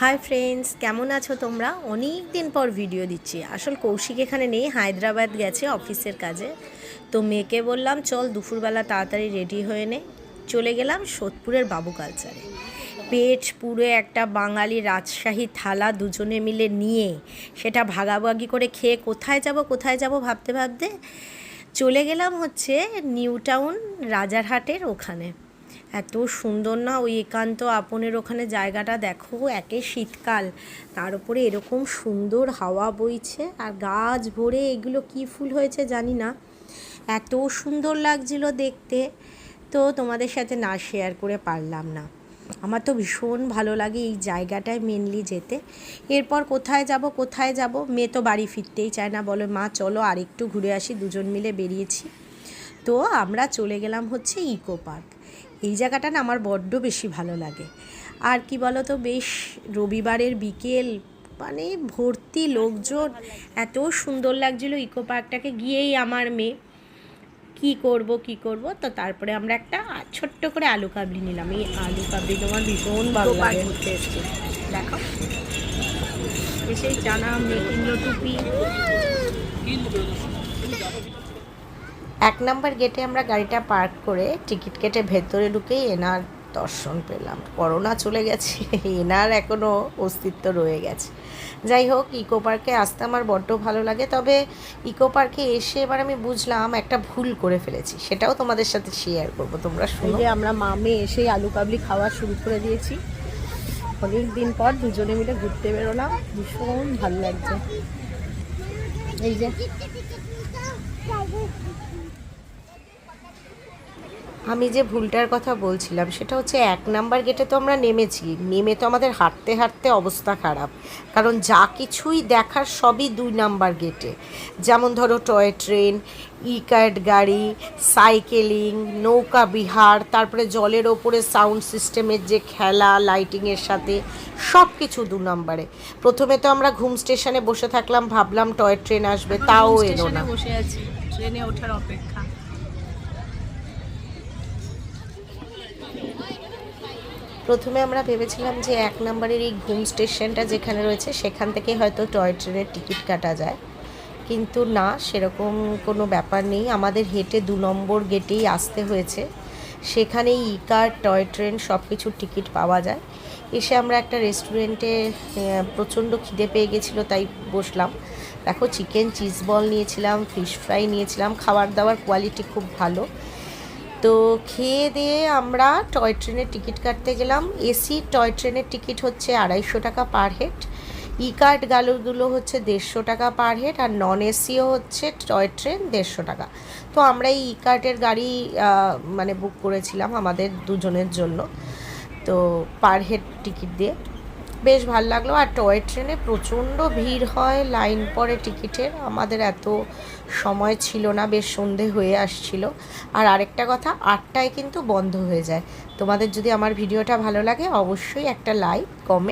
Hi friends কেমন আছো তোমরা? অনেক দিন পর ভিডিও দিচ্ছি। আসল কৌশিক এখানে নেই, হায়দ্রাবাদ গেছে অফিসের কাজে। তো মেয়েকে বললাম, চল দুপুরবেলা তাড়াতাড়ি রেডি হয়ে নে। চলে গেলাম সোদপুরের বাবু কালচারে পেট পুরো একটা বাঙালি রাজশাহী থালা দুজনে মিলে নিয়ে, সেটা ভাগাভাগি করে খেয়ে কোথায় যাব কোথায় যাব ভাবতে ভাবতে চলে গেলাম হচ্ছে নিউ টাউন রাজারহাটের ওখানে। এত সুন্দর না ওই একান্ত আপনের ওখানে জায়গাটা দেখো, একে শীতকাল। তার উপরে এরকম সুন্দর হাওয়া বইছে আর গাছ ভরে এগুলো কি ফুল হয়েছে জানি না। এত সুন্দর লাগছিল দেখতে। তো তোমাদের সাথে না শেয়ার করে পারলাম না। আমার তো ভীষণ ভালো লাগে এই জায়গাটায় মেনলি যেতে। এরপর কোথায় যাব কোথায় যাব? মেয়ে তো বাড়ি ফিরতেই চায় না। বলে, মা, চলো আরেকটু ঘুরে আসি, দুজন মিলে বেরিয়েছি। তো আমরা চলে গেলাম হচ্ছে ইকো পার্ক। এই জায়গাটা না আমার বড্ড বেশি ভালো লাগে। আর কি বলো তো বেশ রবিবারের বিকেল মানে ভর্তি লোকজন এত সুন্দর লাগছিল ইকো পার্কটাকে গিয়েই আমার মেয়ে। কি করব কি করব? তো তারপরে আমরা একটা ছোট্ট করে আলু কাবলি নিলাম। এই আলু কাবলি তোমার ভীষণ ভালো লাগে। দেখো। এসেই জানা মেয়ে এক নাম্বার গেটে আমরা গাড়িটা পার্ক করে টিকিট কেটে ভেতরে ঢুকেই এনার দর্শন পেলাম। করোনা চলে গেছে এনার এখনও অস্তিত্ব রয়ে গেছে। যাই হোক ইকো পার্কে আসতে আমার বড্ড ভালো লাগে তবে ইকো পার্কে এসে এবার আমি বুঝলাম একটা ভুল করে ফেলেছি সেটাও তোমাদের সাথে শেয়ার করব তোমরা শুনো। আমরা মামে এসেই আলু কাবলি খাওয়া শুরু করে দিয়েছি। অনেক দিন পর দুজনে মিলে ঘুরতে বেরোলাম ভীষণ ভালো লাগছে। এই যে আমি যে ভুলটার কথা বলছিলাম সেটা হচ্ছে এক নাম্বার গেটে তো আমরা নেমেছি। নেমে তো আমাদের হাঁটতে হাঁটতে অবস্থা খারাপ। কারণ যা কিছুই দেখার সবই দুই নাম্বার গেটে যেমন ধরো টয় ট্রেন ই কার্ড গাড়ি সাইকেলিং নৌকা বিহার তারপরে জলের ওপরে সাউন্ড সিস্টেমের যে খেলা লাইটিংয়ের সাথে সব কিছু দু নম্বরে। প্রথমে তো আমরা ঘুম স্টেশনে বসে থাকলাম ভাবলাম টয় ট্রেন আসবে তাও এলো না। বসে আছি ট্রেনে ওঠার অপেক্ষা। প্রথমে আমরা ভেবেছিলাম যে এক নম্বরের এই ঘুম স্টেশনটা যেখানে রয়েছে, সেখান থেকে হয়তো টয় ট্রেনের টিকিট কাটা যায়। কিন্তু না, সেরকম কোনো ব্যাপার নেই। আমাদের হেঁটে দু নম্বর গেটেই আসতে হয়েছে। সেখানেই ই কার টয় ট্রেন সব কিছুর টিকিট পাওয়া যায়। এসে আমরা একটা রেস্টুরেন্টে প্রচণ্ড খিদে পেয়ে গেছিল, তাই বসলাম। দেখো, চিকেন, চিজ বল নিয়েছিলাম, ফিশ ফ্রাই নিয়েছিলাম। খাবার দাবার কোয়ালিটি খুব ভালো। তো খেয়ে দিয়ে আমরা টয় ট্রেনের টিকিট কাটতে গেলাম। এসি, টয় ট্রেনের টিকিট হচ্ছে আড়াইশো টাকা পার হেড। ই কার্ড গালুগুলো হচ্ছে দেড়শো টাকা পার হেড আর নন এসিও হচ্ছে টয় ট্রেন দেড়শো টাকা। তো আমরা এই ই কার্ডের গাড়ি মানে বুক করেছিলাম আমাদের দুজনের জন্য। তো পার হেড টিকিট দিয়ে। বেশ ভালো লাগল। আর টয় ট্রেনে প্রচণ্ড ভিড় হয়, লাইন পরে টিকিটের। আমাদের এত সময় ছিল না, বেশ সন্ধে হয়ে আসছিল। আর আরেকটা কথা, আটটায় কিন্তু বন্ধ হয়ে যায়। তোমাদের যদি আমার ভিডিওটা ভালো লাগে, অবশ্যই একটা লাইক, কমেন্ট